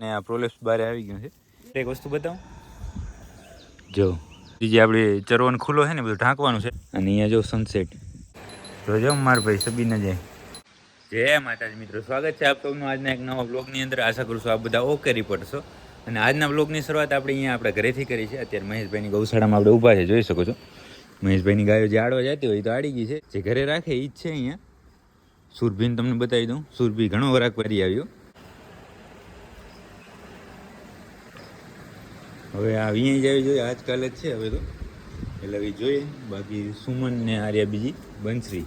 ને આ પ્રોલેપ્સ બહાર આવી ગયું છે. એક વસ્તુ બતાવું? જો બીજી આપણે ચરવન ખુલ્લો છે ને બધું ઢાંકવાનું છે. અને અહીંયા જો સનસેટ જોજો માર ભાઈ સબી ન જાય. જય માતાજી મિત્રો સ્વાગત છે આપ સૌનું આજના એક નવા બ્લોગની અંદર. આશા કરું છું આપ બધા ઓકે રિપોર્ટ છો. અને આજના બ્લોગની શરૂઆત આપણે અહીંયા આપણા ઘરેથી કરી છે. અત્યારે મહેશભાઈની ગૌશાળામાં આપણે ઊભા છે જોઈ શકો છો. મહેશભાઈની ગાયો જે આડવા જતી હોય તો આડી ગઈ છે. જે ઘરે રાખે એ જ છે અહીંયા. સુરભીને તમને બતાવી દઉં. સુરભી ઘણો વરાક ફરી આવ્યો. હવે આવી જોઈએ આજકાલ જ છે હવે તો. એટલે હવે જોઈએ. બાકી સુમન ને આર્યા બીજી, બંસરી.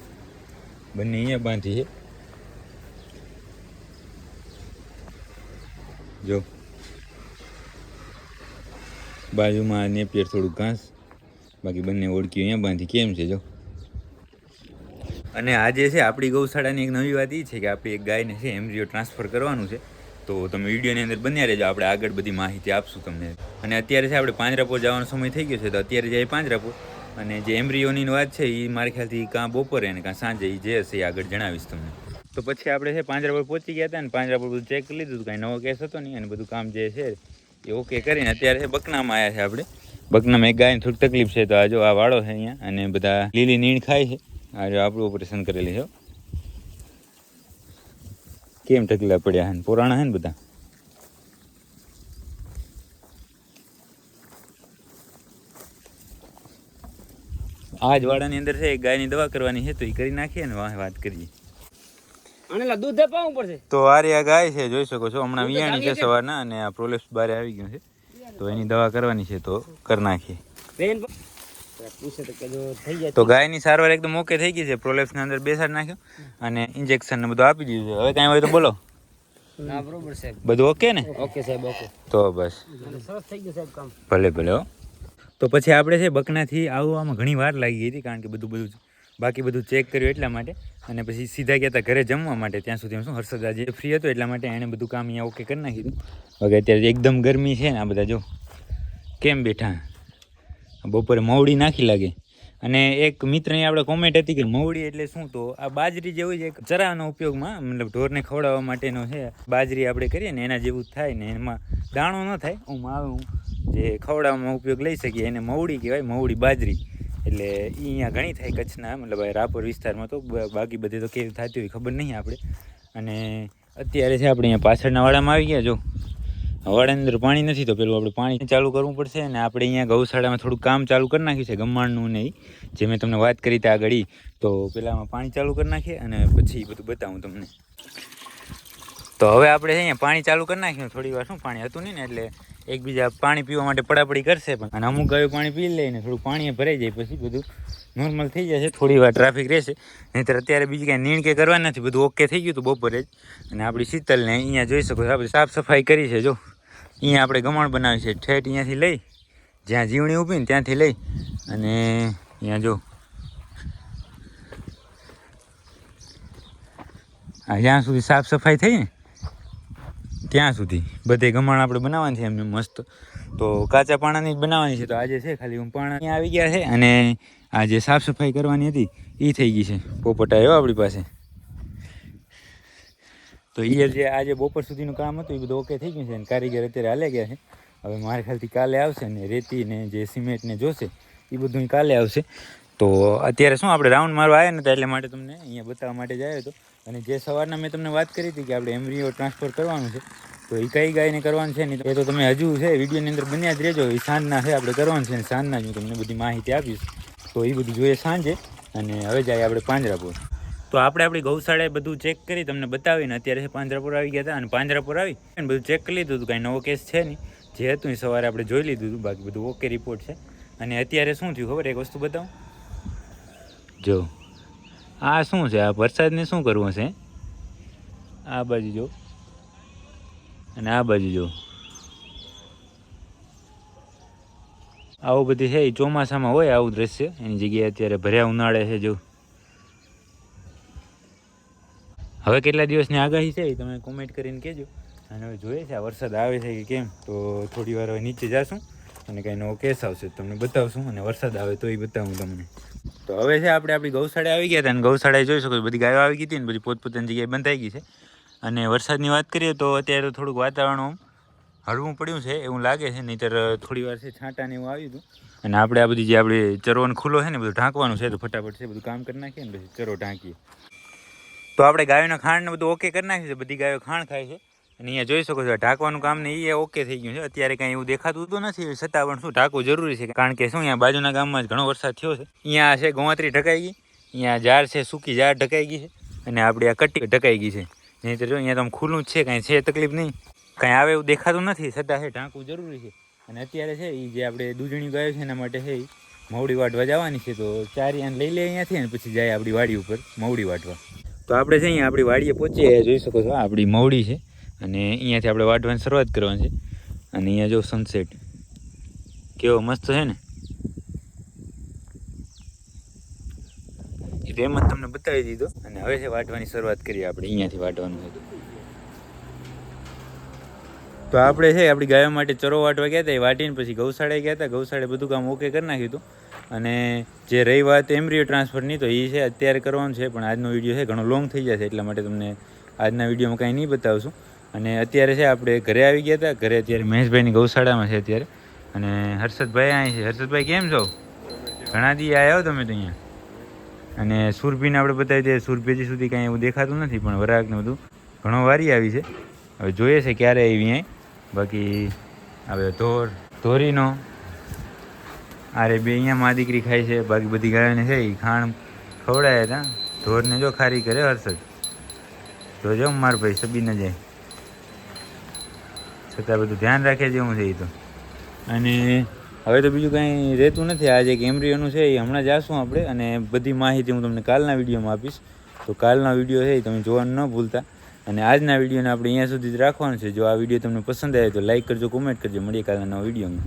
બંને અહીંયા બાંધી છે. જો. બાજુમાં નેપિયર થોડું ઘાસ. બાકી બંને ઓળખી અહીંયા બાંધી. કેમ છે, જો? અને આજે છે, આપણી ગૌશાળાની એક નવી વાત એ છે કે આપણી એક ગાયને છે એમરીઓ ટ્રાન્સફર કરવાનું છે. તો તમે વિડીયોની અંદર બન્યા રહેજો. આપણે આગળ બધી માહિતી આપશું તમને. અને અત્યારે છે આપણે પાંજરાપોર જવાનો સમય થઈ ગયો છે, તો અત્યારે જાય પાંજરાપોર. અને જે એમ્બ્રિયોની વાત છે એ મારા ખ્યાલથી કાં બપોરે અને કાં સાંજે એ જે હશે એ આગળ જણાવીશ તમને. તો પછી આપણે છે પાંજરાપોર પહોંચી ગયા હતા ને, પાંજરાપોર બધું ચેક કરી લીધું કાંઈ નવો કેસ હતો નહીં, અને બધું કામ જે છે એ ઓકે કરીને અત્યારે છે બકનામાં આવ્યા છે આપણે. બકનામાં એક ગાયને થોડીક તકલીફ છે, તો આ જો આ વાળો છે અહીંયા, અને બધા લીલી નીણ ખાય છે. આ જો આપણું ઓપરેશન કરેલી છે. કેમ ઢગલા પડ્યા હે પુરાણા હે ને બધા? આજ વાડાની અંદર છે એક ગાયની દવા કરવાની છે તો એ કરી નાખીએ ને વાહ વાત કરીએ. અને દૂધ પાવું પડશે. તો આ આ ગાય છે જોઈ શકો છો હમણાં વિયાણી છે સવારના અને આ પ્રોલેપ્સ બારે આવી ગયું છે. તો એની દવા કરવાની છે તો કરી નાખીએ. તો ગાયની સારવાર એકદમ ઓકે થઈ ગઈ છે. પ્રોલેપ્સની અંદર બેસાડી નાખ્યો અને ઇન્જેક્શન ને બધું આપી દીધું છે. હવે કાંઈ હોય તો બોલો. બધું ઓકે ને? ઓકે સાહેબ ઓકે. તો બસ. સરસ થઈ ગયું સાહેબ કામ. ભલે ભલે હો. તો પછી આપણે છે બકનાથી આવવામાં ઘણી વાર લાગી ગઈ હતી કારણ કે બધું બધું બાકી બધું ચેક કર્યું એટલા માટે અને પછી સીધા ગયા હતા ઘરે જમવા માટે. ત્યાં સુધી શું હર્ષદ આજે ફ્રી હતો એટલા માટે એણે બધું કામ અહીંયા ઓકે કરી નાખ્યું હવે અત્યારે એકદમ ગરમી છે ને આ બધા જો. કેમ બેઠા? બપોરે મવડી નાખી લાગે. અને એક મિત્રની આપણે કોમેન્ટ હતી કે મવડી એટલે શું? તો આ બાજરી જેવું જ એક ચરાનો ઉપયોગમાં, મતલબ ઢોરને ખવડાવવા માટેનો છે. બાજરી આપણે કરીએ ને, એના જેવું થાય ને, એમાં દાણો ન થાય. હું આવું જે ખવડાવવામાં ઉપયોગ લઈ શકીએ. એને મવડી કહેવાય, મવડી બાજરી. એટલે એ અહીંયા ઘણી થાય કચ્છના, મતલબ રાપર વિસ્તારમાં તો બાકી બધે તો કેવી થતી હોય, ખબર નહીં આપણે. અને અત્યારે છે આપણે અહીંયા પાછળના વાડામાં આવી ગયા, જો. વાડાની અંદર પાણી નથી તો પેલું આપણે પાણી ચાલુ કરવું પડશે અને આપણે અહીંયા ગૌશાળામાં થોડું કામ ચાલુ કરી નાખ્યું છે ગમાણનું ને જે મેં તમને વાત કરી ત્યાં આગળ તો પેલામાં પાણી ચાલુ કરી નાખીએ અને પછી બધું બતાવું તમને. તો હવે આપણે અહીંયા પાણી ચાલુ કરી નાખ્યું. થોડી વાર શું, પાણી હતું નહીં ને એટલે એકબીજા પાણી પીવા માટે પડાપડી કરશે પણ. અને અમુક ગાયો પાણી પી લઈને થોડું પાણી ભરાઈ જાય પછી બધું નોર્મલ થઈ જશે થોડી વાર ટ્રાફિક રહેશે. નહીંતર અત્યારે બીજી કાંઈ નીણ કે કરવા નથી. બધું ઓકે થઈ ગયું હતું બપોરે જ. અને આપણી શીતલને અહીંયા જોઈ શકો છો, આપણે સાફ સફાઈ કરી છે, જો. અહીંયા આપણે ગમાણ બનાવ્યું છે. ઠેઠ અહીંયાથી લઈ, જ્યાં જીવણી ઊભી ને ત્યાંથી લઈ અને અહીંયા જો. જ્યાં સુધી સાફ સફાઈ થઈ ને, ત્યાં સુધી બધે ગમાણ આપણે બનાવવાની છે એમને મસ્ત. તો કાચા પાણાની જ બનાવવાની છે. તો આજે છે ખાલી હું પાણા અહીંયા આવી ગયા છે અને આ જે સાફ સફાઈ કરવાની હતી એ થઈ ગઈ છે. પોપટ આવ્યો આપણી પાસે. તો એ જે આજે બપોર સુધીનું કામ હતું એ બધું ઓકે થઈ ગયું છે અને કારીગર અત્યારે હાલે ગયા છે. હવે મારે ખ્યાલથી કાલે આવશે ને રેતી ને જે સિમેન્ટ ને જોશે એ બધું કાલે આવશે. તો અત્યારે શું આપણે રાઉન્ડ મારવા આવ્યા નતા એટલે માટે તમને અહીંયા બતાવવા માટે જ આવ્યો હતો. અને જે સવારના મેં તમને વાત કરી હતી કે આપણે એમરીઓ ટ્રાન્સફર કરવાનું છે, તો એ કઈ ગાયને કરવાનું છે નહીં એ તો તમે હજુ છે, વિડીયોની અંદર બન્યા જ રહેજો. એ સાંજના છે, આપણે કરવાનું છે અને સાંજના જ હું તમને બધી માહિતી આપીશ. તો એ બધું જોઈએ સાંજે અને હવે જાય આપણે પાંજરાપુર. તો આપણે આપણી ગૌશાળાએ બધું ચેક કરી, તમને બતાવીને અત્યારે પાંજરાપુર આવી ગયા હતા અને પાંજરાપુર આવી અને બધું ચેક કરી લીધું હતું, કાંઈ નવો કેસ છે નહીં. જે હતું એ સવારે આપણે જોઈ લીધું હતું, બાકી બધું ઓકે રિપોર્ટ છે. અને અત્યારે શું થયું ખબર? એક વસ્તુ બતાવું. જો, આ શું છે? આ વરસાદને શું કરવું છે આ બાજુ જો. અને આ બાજુ જો. આવું બધી છે, એ ચોમાસામાં હોય આવું દ્રશ્ય. એની જગ્યાએ અત્યારે ભર્યા ઉનાળે છે, જો. હવે કેટલા દિવસની આગાહી છે એ તમે કોમેન્ટ કરીને કહેજો. અને હવે જોઈએ છે, આ વરસાદ આવે છે કે કેમ, તો થોડી વાર હવે નીચે જાશું અને કંઈ નવો કેસ આવશે તમને બતાવશું અને વરસાદ આવે તો એ બતાવું તમને. તો હવે છે, આપણે આપણી ગૌશાળા આવી ગયા હતા અને ગૌશાળાએ જોઈ શકો બધી ગાયો આવી ગઈ હતી ને બધી પોતપોતાની જગ્યાએ બંધાઈ ગઈ છે. અને વરસાદની વાત કરીએ તો અત્યારે થોડુંક વાતાવરણ હળવું પડ્યું છે, એવું લાગે છે, નહીંતર થોડી વાર છે, છાંટા ને એવું આવ્યું હતું. અને આપણે આ બધી જે આપણે ચરોનો ખુલ્લો છે ને બધું ઢાંકવાનું છે, તો ફટાફટ છે બધું કામ કરી નાખીએ ને પછી ચરો ઢાંકીએ. તો આપણે ગાયોના ખાંડ ને બધું ઓકે કરી નાખ્યું બધી ગાયો ખાણ ખાય છે. અને અહીંયા જોઈ શકો છો ઢાંકવાનું કામ ને એ ઓકે થઈ ગયું છે. અત્યારે કાંઈ એવું દેખાતું તો નથી છતાં પણ શું ઢાંકવું જરૂરી છે? કારણ કે શું, અહીંયા બાજુના ગામમાં જ ઘણો વરસાદ થયો છે. અહીંયા છે ગોવાત્રી ઢકાઈ ગઈ. અહીંયા ઝાડ છે, સૂકી ઝાડ ઢકાઈ ગઈ છે. અને આપણી આ કટ્ટી ઢકાઈ ગઈ છે. નહીં તો જો અહીંયા તો ખુલ્લું જ છે, કાંઈ છે તકલીફ નહીં. કાંઈ આવે એવું દેખાતું નથી, છતાં છે ઢાંકવું જરૂરી છે. અને અત્યારે છે એ જે આપણે દૂધણી ગાયો છે એના માટે છે મવડી વાટવા જવાની છે. તો ચારી આને લઈ લે અહીંયાથી અને પછી જાય આપણી વાડી ઉપર મવડી વાટવા. તો આપણે છે અહીંયા આપણી વાડીએ પહોંચીએ જોઈ શકો છો આપણી મવડી છે. અને અહીંયાથી આપણે વાટવાની શરૂઆત કરવાની છે. અને અહીંયા જો સનસેટ કેવો મસ્ત છે ને? એટલે એમ જ તમને બતાવી દીધો. અને હવે છે વાટવાની શરૂઆત કરીએ આપણે, અહીંયાથી વાટવાનું હતું તો. આપણે છે આપણી ગાયો માટે ચરો વાટવા ગયા હતા, એ વાટીને પછી ગૌશાળાએ ગયા હતા. ગૌશાળાએ બધું કામ ઓકે કરી નાખ્યું હતું. અને જે રહી વાત એમ્બ્રિયો ટ્રાન્સફરની, તો એ છે, અત્યારે કરવાનું છે, પણ આજનો વીડિયો છે, ઘણો લોંગ થઈ જશે, એટલા માટે તમને આજના વિડીયોમાં કાંઈ નહીં બતાવશું. અને અત્યારે છે, આપણે ઘરે આવી ગયા હતા, ઘરે અત્યારે મહેશભાઈની ગૌશાળામાં છે અત્યારે. અને હર્ષદભાઈ અહીં છે. હર્ષદભાઈ, કેમ છો? ઘણા દી આવ્યા તમે તો અહીંયા. અને સુરભીને આપણે બતાવી દઈએ, સુરભી હજી સુધી કાંઈ એવું દેખાતું નથી, પણ વરાગને બધું ઘણો વારી આવી છે. હવે જોઈએ છે ક્યારે આવી અહીં. બાકી હવે ધોર, ધોરીનો અરે બે અહીંયા મા દીકરી ખાય છે, બાકી બધી ગાયોને છે એ ખાણ ખવડાયા હતા. ધોરને જો ખારી કરે હર્ષદ. તો જો માર ભાઈ સબી ન જાય. છતાં બધું ધ્યાન રાખે જેવું છે એ તો. અને હવે તો બીજું કાંઈ રહેતું નથી. આજે એક કેમરીઓનું છે એ હમણાં જાશું આપણે અને બધી માહિતી હું તમને કાલના વિડીયોમાં આપીશ. તો કાલના વીડિયો છે એ તમે જોવાનું ન ભૂલતા. અને આજના વિડીયોને આપણે અહીંયા સુધી જ રાખવાનું છે. જો આ વીડિયો તમને પસંદ આવે તો લાઇક કરજો, કોમેન્ટ કરજો. મળીએ કાલના નવા વિડીયોમાં.